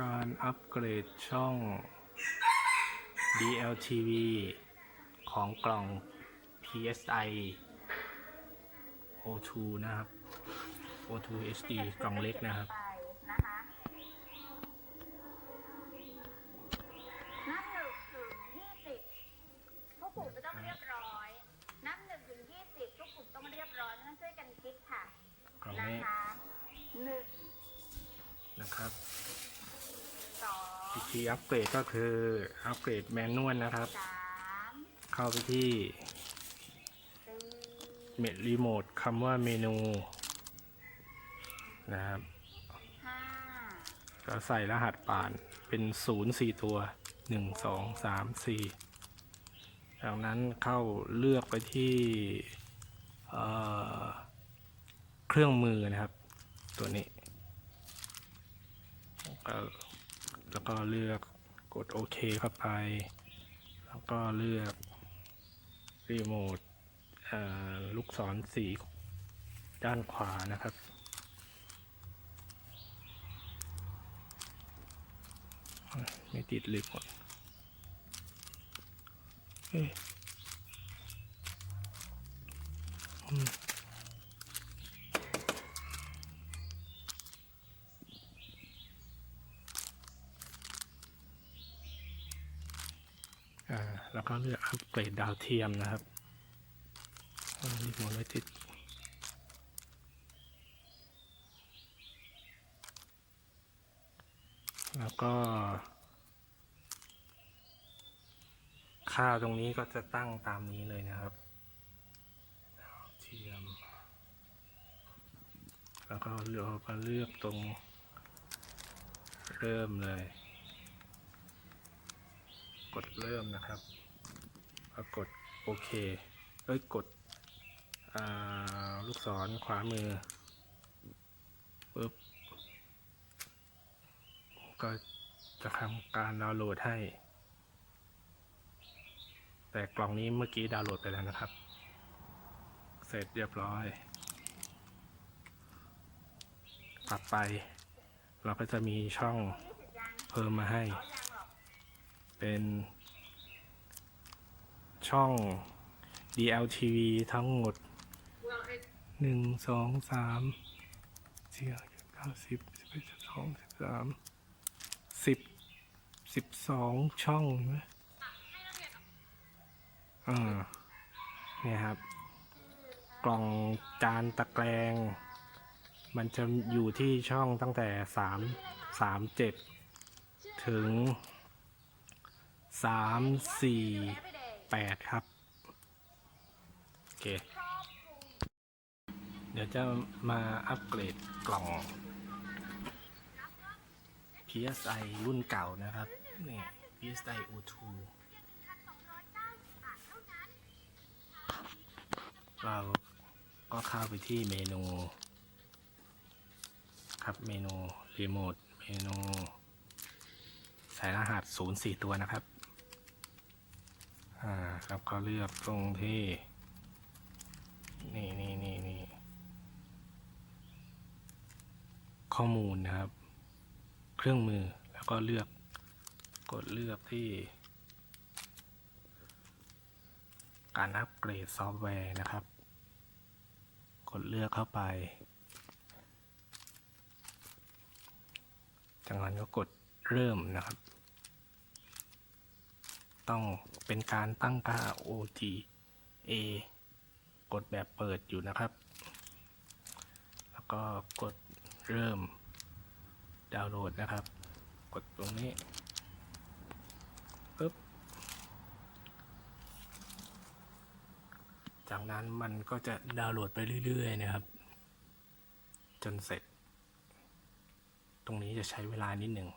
การอัปเกรดช่อง DLTV ของกล่อง PSI O2 นะครับ O2 HD กล่องเล็กนะครับไปนะคะนับหนึ่งถึงยี่สิบทุกกลุ่มจะต้องเรียบร้อย นับหนึ่งถึงยี่สิบทุกกลุ่มต้องเรียบร้อยนั่นช่วยกันคิดค่ะ กล่องนะนี้คะหนึ่ง นะครับ สองวิธีอัปเกรดก็คืออัปเกรดแมนนวลนะครับ สามเข้าไปที่สี่เมดรีโมทคำว่าเมนูนะครับห้าก็ใส่รหัสผ่านเป็นศูนย์สี่ตัวหนึ่งสองสามสี่จากนั้นเข้าเลือกไปที่เอ่อเครื่องมือนะครับ ตัวนี้ก็ แล้วก็เลือกกดโอเคเข้าไป แล้วก็เลือกรีโมทลูกศรสีด้านขวานะครับ ไม่ติดเลยหมดเอ๊ะอืม อ่าแล้วก็เลือกอัปเกรดดาวเทียมนะครับรีโมทไว้ติดแล้วก็ ค่าตรงนี้ก็จะตั้งตามนี้เลยนะครับเทียม แล้วก็เราก็เลือกตรงเริ่มเลย ดเริ่มนะครับแล้วกดโอเคเอ้ยกดลูกศรขวามือปึ๊บก็จะทำการดาวน์โหลดให้ แต่กล่องนี้เมื่อกี้ดาวน์โหลดไปแล้วนะครับ เสร็จเรียบร้อยกลับไป เราก็จะมีช่องเพิ่มมาให้ เป็นช่อง DLTV ทั้งหมดหนึ่งสองสามสี่ห้าหกเก้าสิบสิบเอ็ดสิบสองสิบสิบสองช่องไหมอ่าเนี่ยครับ กล่องจานตะแกรงมันจะอยู่ที่ช่องตั้งแต่สามสามเจ็ดถึง สามสี่แปดครับ โอเค เดี๋ยวจะมาอัปเกรดกล่อง PSI รุ่นเก่านะครับนี่ PSI O2 เราก็เข้าไปที่เมนู ครับเมนูรีโมทเมนูใส่รหัส 04 ตัวนะครับ อ่าแล้วก็เลือกตรงที่นี่นี่นี่นี่ข้อมูลนะครับ เครื่องมือแล้วก็เลือกกดเลือกที่ การอัปเกรดซอฟต์แวร์นะครับ กดเลือกเข้าไป จากนั้นก็กดเริ่มนะครับ ต้องเป็นการตั้งค่า OGA กดแบบเปิดอยู่นะครับ แล้วก็กดเริ่มดาวน์โหลดนะครับ กดตรงนี้ปึ๊บจากนั้นมันก็จะดาวน์โหลดไปเรื่อยๆนะครับ จนเสร็จ ตรงนี้จะใช้เวลานิดหนึ่ง